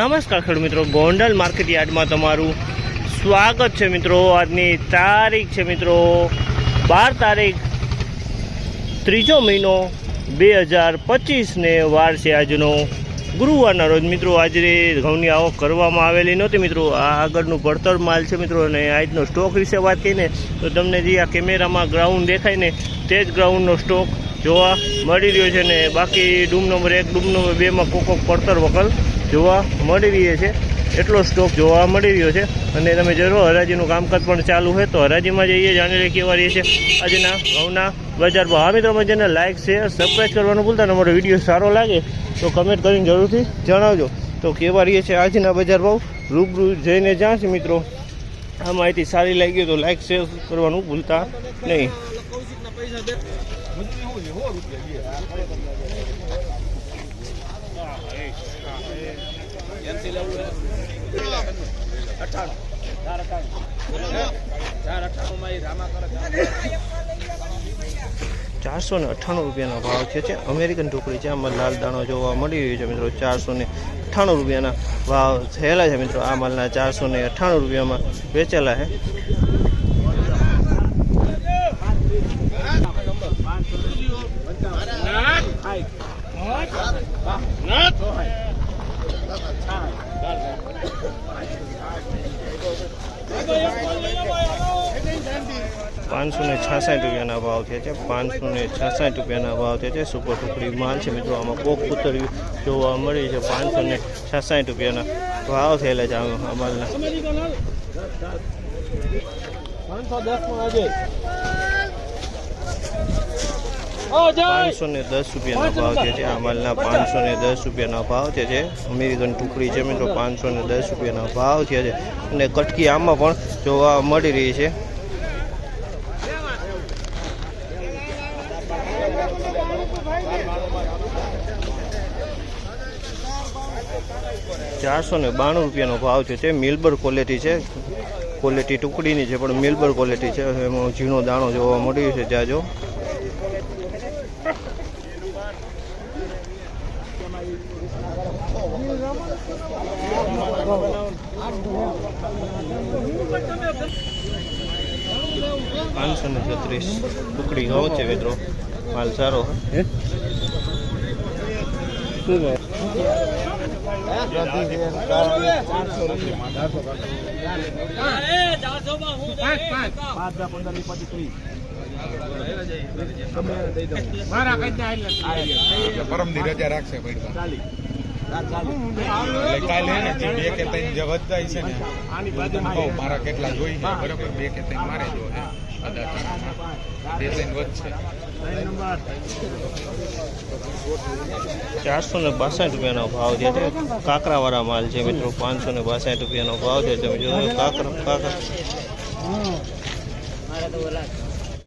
નમસ્કાર ખેડૂત મિત્રો. ગોંડલ માર્કેટ યાર્ડમાં તમારું સ્વાગત છે મિત્રો. આજની તારીખ છે મિત્રો બાર તારીખ, ત્રીજો મહિનો બે હજાર પચીસને વાર છે આજનો ગુરુવારના રોજ. મિત્રો, આજે ઘઉંની આવક કરવામાં આવેલી નહોતી મિત્રો. આ આગળનું પડતર માલ છે મિત્રો અને આજનો સ્ટોક વિશે વાત કરીને તો તમને જે આ કેમેરામાં ગ્રાઉન્ડ દેખાય ને તે જ ગ્રાઉન્ડનો સ્ટોક જોવા મળી રહ્યો છે ને બાકી ડૂમ નંબર એક, ડૂમ નંબર બેમાં કોક કોક પડતર વકલ જોવા મળી રહી છે. એટલો સ્ટોક જોવા મળી રહ્યો છે. અને તમે જરૂર હરાજીનું કામકાજ પણ ચાલુ હોય તો હરાજીમાં જઈએ, જાણી લઈએ કેવા રહીએ છે. આજના ઘઉંના બજાર ભાવ આવી મિત્રો જેને લાઇક શેર સબસ્ક્રાઈબ કરવાનું ભૂલતા અને અમારો વીડિયો સારો લાગે તો કમેન્ટ કરીને જરૂરથી જણાવજો. તો કેવા રહીએ છે આજના બજાર ભાવ? રૂબરૂ જઈને જ્યાં છે મિત્રો? આ માહિતી સારી લાગી તો લાઇક શેર કરવાનું ભૂલતા નહીં. ચારસો ને અઠ્ઠાણું રૂપિયાના ભાવ છે છે. અમેરિકન ઢોકળી છે. આમાં લાલ દાણો જોવા મળી રહ્યો છે મિત્રો. ચારસો ને અઠ્ઠાણું રૂપિયાના ભાવ થયેલા છે મિત્રો. આ માલના ચારસો ને અઠ્ઠાણું રૂપિયામાં વેચેલા છે. પાંચસો ને છાસઠ રૂપિયાના ભાવ થયા છે. પાંચસો ને છાસઠ રૂપિયાના ભાવ થયા છે. સુપર ટુકડી માલ છે મિત્રો. આમાં કોક ઉતર્યું જોવા મળી છે. પાંચસો ને છાસઠ રૂપિયાના ભાવ થયેલા છે આ આ માલના. પાંચસો ને દસ રૂપિયાના ભાવ છે જે આ માલના પાંચસો ને દસ રૂપિયાના ભાવ છે જે અમેરિકન ટુકડી છે મિત્રો પાંચસો ને દસ રૂપિયાના ભાવ છે અને કટકી આમાં પણ જોવા મળી રહી છે. ચારસો ને બાણું રૂપિયાનો ભાવ છે તે મિલબર ક્વોલિટી છે. ક્વોલિટી ટુકડીની છે પણ મિલબર ક્વોલિટી છે એમાં ઝીણો દાણો જોવા મળ્યો છે ત્યાં જો પાંચસો ને છત્રીસ. ટુકડી ઘઉં છે મિત્રો માલ સારો. રજા રાખશે કાલે ને જે બે કે ત્રણ જે વધતા છે ને કહું મારા કેટલા જોઈ છે બરાબર? બે કે ત્રણ મારે જો હે બે ત્રણ વધશે. ચારસો ને બાસઠ રૂપિયાનો ભાવ જે છે. કાંકરાવાળા માલ છે મિત્રો પાંચસો ને બાસઠ રૂપિયાનો ભાવ છે. તમે જોયો કાંકરા કાકરા.